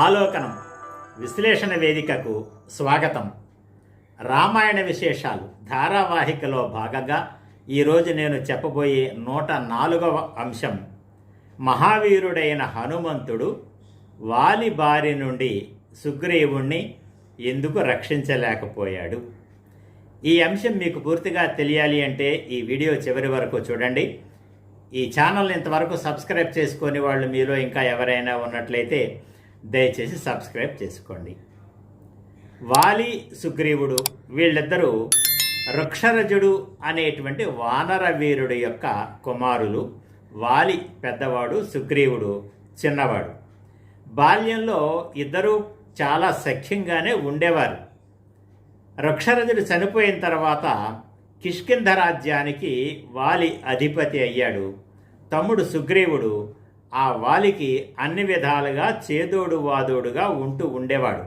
ఆలోకనం విశ్లేషణ వేదికకు స్వాగతం. రామాయణ విశేషాలు ధారావాహికలో భాగంగా ఈరోజు నేను చెప్పబోయే నూట నాలుగవ అంశం. మహావీరుడైన హనుమంతుడు వాలి బారి నుండి సుగ్రీవుణ్ణి ఎందుకు రక్షించలేకపోయాడు? ఈ అంశం మీకు పూర్తిగా తెలియాలి అంటే ఈ వీడియో చివరి వరకు చూడండి. ఈ ఛానల్ ఇంతవరకు సబ్స్క్రైబ్ చేసుకొని వాళ్ళు మీలో ఇంకా ఎవరైనా ఉన్నట్లయితే దయచేసి సబ్స్క్రైబ్ చేసుకోండి. వాలి సుగ్రీవుడు వీళ్ళిద్దరూ వృక్షరజుడు అనేటువంటి వానర వీరుడు యొక్క కుమారులు. వాలి పెద్దవాడు సుగ్రీవుడు చిన్నవాడు. బాల్యంలో ఇద్దరూ చాలా సఖ్యంగానే ఉండేవారు. వృక్షరజుడు చనిపోయిన తర్వాత కిష్కింధ రాజ్యానికి వాలి అధిపతి అయ్యాడు. తమ్ముడు సుగ్రీవుడు ఆ వాలికి అన్ని విధాలుగా చేదోడు వాదోడుగా ఉంటూ ఉండేవాడు.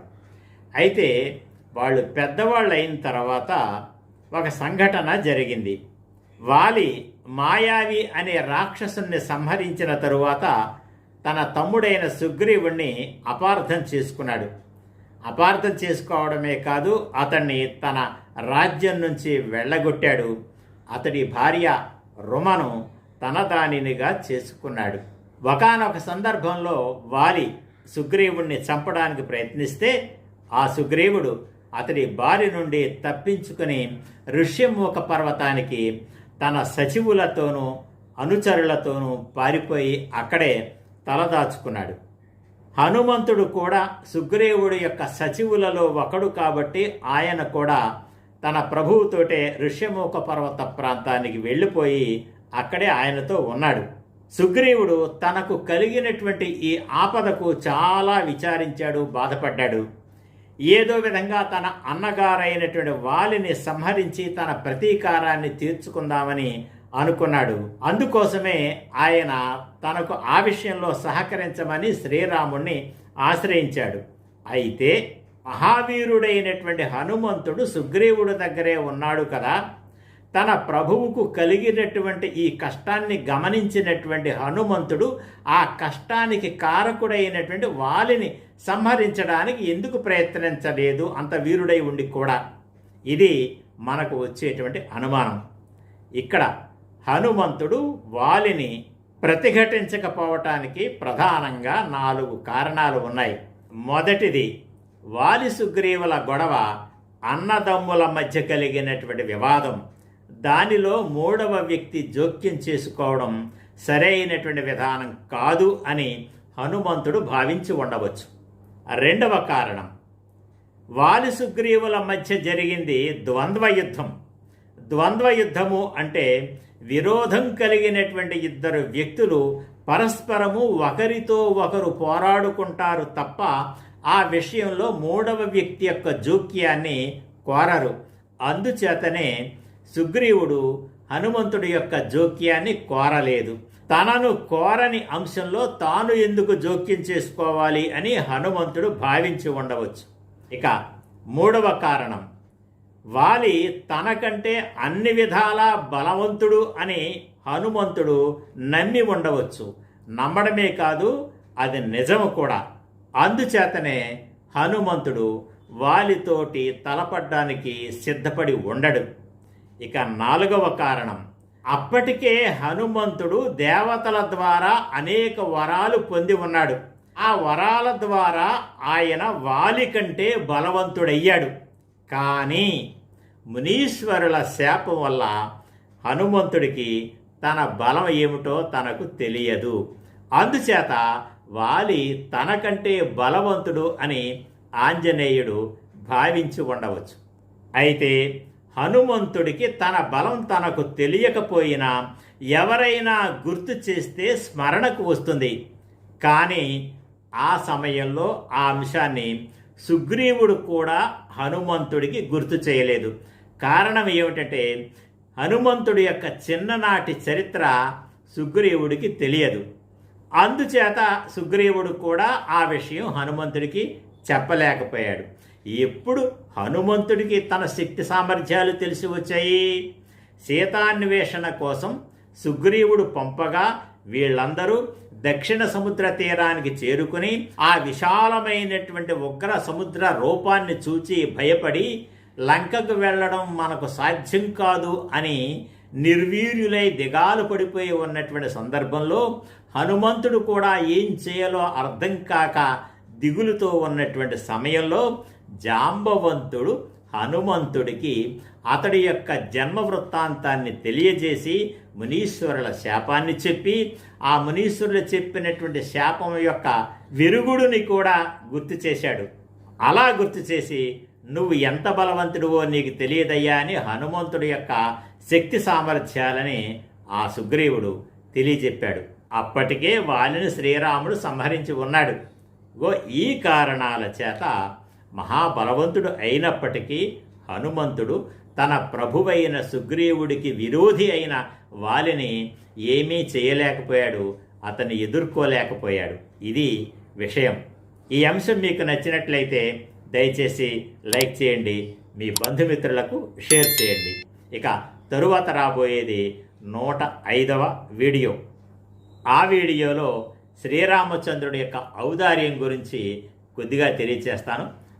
అయితే వాళ్ళు పెద్దవాళ్ళు అయిన తర్వాత ఒక సంఘటన జరిగింది. వాలి మాయావి అనే రాక్షసుని సంహరించిన తరువాత తన తమ్ముడైన సుగ్రీవుణ్ణి అపార్థం చేసుకున్నాడు. అపార్థం చేసుకోవడమే కాదు అతన్ని తన రాజ్యం నుంచి వెళ్ళగొట్టాడు. అతడి భార్య రుమను తన దానినిగా చేసుకున్నాడు. ఒకనొక సందర్భంలో వాలి సుగ్రీవుణ్ణి చంపడానికి ప్రయత్నిస్తే ఆ సుగ్రీవుడు అతడి బారి నుండి తప్పించుకుని ఋష్యముఖ పర్వతానికి తన సచివులతోనూ అనుచరులతోనూ పారిపోయి అక్కడే తలదాచుకున్నాడు. హనుమంతుడు కూడా సుగ్రీవుడి యొక్క సచివులలో ఒకడు కాబట్టి ఆయన కూడా తన ప్రభువుతోటే ఋష్యముఖ పర్వత ప్రాంతానికి వెళ్ళిపోయి అక్కడే ఆయనతో ఉన్నాడు. సుగ్రీవుడు తనకు కలిగినటువంటి ఈ ఆపదకు చాలా విచారించాడు బాధపడ్డాడు. ఏదో విధంగా తన అన్నగారైనటువంటి వాలిని సంహరించి తన ప్రతీకారాన్ని తీర్చుకుందామని అనుకున్నాడు. అందుకోసమే ఆయన తనకు ఆ విషయంలో సహకరించమని శ్రీరాముణ్ణి ఆశ్రయించాడు. అయితే మహావీరుడైనటువంటి హనుమంతుడు సుగ్రీవుడి దగ్గరే ఉన్నాడు కదా. తన ప్రభువుకు కలిగినటువంటి ఈ కష్టాన్ని గమనించినటువంటి హనుమంతుడు ఆ కష్టానికి కారకుడైనటువంటి వాలిని సంహరించడానికి ఎందుకు ప్రయత్నించలేదు? అంత వీరుడై ఉండి కూడా. ఇది మనకు వచ్చేటువంటి అనుమానం. ఇక్కడ హనుమంతుడు వాలిని ప్రతిఘటించకపోవటానికి ప్రధానంగా నాలుగు కారణాలు ఉన్నాయి. మొదటిది వాలి సుగ్రీవుల గొడవ అన్నదమ్ముల మధ్య కలిగినటువంటి వివాదం. దానిలో మూడవ వ్యక్తి జోక్యం చేసుకోవడం సరైనటువంటి విధానం కాదు అని హనుమంతుడు భావించి ఉండవచ్చు. రెండవ కారణం. వాలి సుగ్రీవుల మధ్య జరిగింది ద్వంద్వ యుద్ధం ద్వంద్వ యుద్ధము అంటే విరోధం కలిగినటువంటి ఇద్దరు వ్యక్తులు పరస్పరము ఒకరితో ఒకరు పోరాడుకుంటారు తప్ప ఆ విషయంలో మూడవ వ్యక్తి యొక్క జోక్యాన్ని కోరరు. అందుచేతనే సుగ్రీవుడు హనుమంతుడి యొక్క జోక్యాన్ని కోరలేదు. తనను కోరని అంశంలో తాను ఎందుకు జోక్యం చేసుకోవాలి అని హనుమంతుడు భావించి ఉండవచ్చు. ఇక మూడవ కారణం. వాలి తనకంటే అన్ని విధాలా బలవంతుడు అని హనుమంతుడు నమ్మి ఉండవచ్చు. నమ్మడమే కాదు అది నిజము కూడా. అందుచేతనే హనుమంతుడు వాలితోటి తలపడ్డానికి సిద్ధపడి ఉండడు. ఇక నాలుగవ కారణం. అప్పటికే హనుమంతుడు దేవతల ద్వారా అనేక వరాలు పొంది ఉన్నాడు. ఆ వరాల ద్వారా ఆయన వాలి కంటే బలవంతుడయ్యాడు. కానీ మునీశ్వరుల శాపం వల్ల హనుమంతుడికి తన బలం ఏమిటో తనకు తెలియదు. అందుచేత వాలి తనకంటే బలవంతుడు అని ఆంజనేయుడు భావించి ఉండవచ్చు. అయితే హనుమంతుడికి తన బలం తనకు తెలియకపోయినా ఎవరైనా గుర్తు చేస్తే స్మరణకు వస్తుంది. కానీ ఆ సమయంలో ఆ అంశాన్ని సుగ్రీవుడు కూడా హనుమంతుడికి గుర్తు చేయలేదు. కారణం ఏమిటంటే హనుమంతుడి యొక్క చిన్ననాటి చరిత్ర సుగ్రీవుడికి తెలియదు. అందుచేత సుగ్రీవుడు కూడా ఆ విషయం హనుమంతుడికి చెప్పలేకపోయాడు. ఎప్పుడు హనుమంతుడికి తన శక్తి సామర్థ్యాలు తెలిసి వచ్చాయి? సీతాన్వేషణ కోసం సుగ్రీవుడు పంపగా వీళ్ళందరూ దక్షిణ సముద్ర తీరానికి చేరుకుని ఆ విశాలమైనటువంటి ఉగ్ర సముద్ర రూపాన్ని చూచి భయపడి లంకకు వెళ్ళడం మనకు సాధ్యం కాదు అని నిర్వీర్యులై దిగాలు పడిపోయి ఉన్నటువంటి సందర్భంలో హనుమంతుడు కూడా ఏం చేయాలో అర్థం కాక దిగులుతో ఉన్నటువంటి సమయంలో జాంబవంతుడు హనుమంతుడికి అతడి యొక్క జన్మ వృత్తాంతాన్ని తెలియజేసి మునీశ్వరుల శాపాన్ని చెప్పి ఆ మునీశ్వరులు చెప్పినటువంటి శాపం యొక్క విరుగుడుని కూడా గుర్తు చేశాడు. అలా గుర్తు చేసి నువ్వు ఎంత బలవంతుడివో నీకు తెలియదయ్యా అని హనుమంతుడి యొక్క శక్తి సామర్థ్యాలని ఆ సుగ్రీవుడు తెలియజెప్పాడు. అప్పటికే వాలిని శ్రీరాముడు సంహరించి ఉన్నాడు. గో ఈ కారణాల చేత మహాబలవంతుడు అయినప్పటికీ హనుమంతుడు తన ప్రభువైన సుగ్రీవుడికి విరోధి అయిన వాలిని ఏమీ చేయలేకపోయాడు అతన్ని ఎదుర్కోలేకపోయాడు. ఇది విషయం. ఈ అంశం మీకు నచ్చినట్లయితే దయచేసి లైక్ చేయండి మీ బంధుమిత్రులకు షేర్ చేయండి. ఇక తరువాత రాబోయేది నూట ఐదవ వీడియో. ఆ వీడియోలో శ్రీరామచంద్రుడి యొక్క ఔదార్యం గురించి కొద్దిగా తెలియచేస్తాను.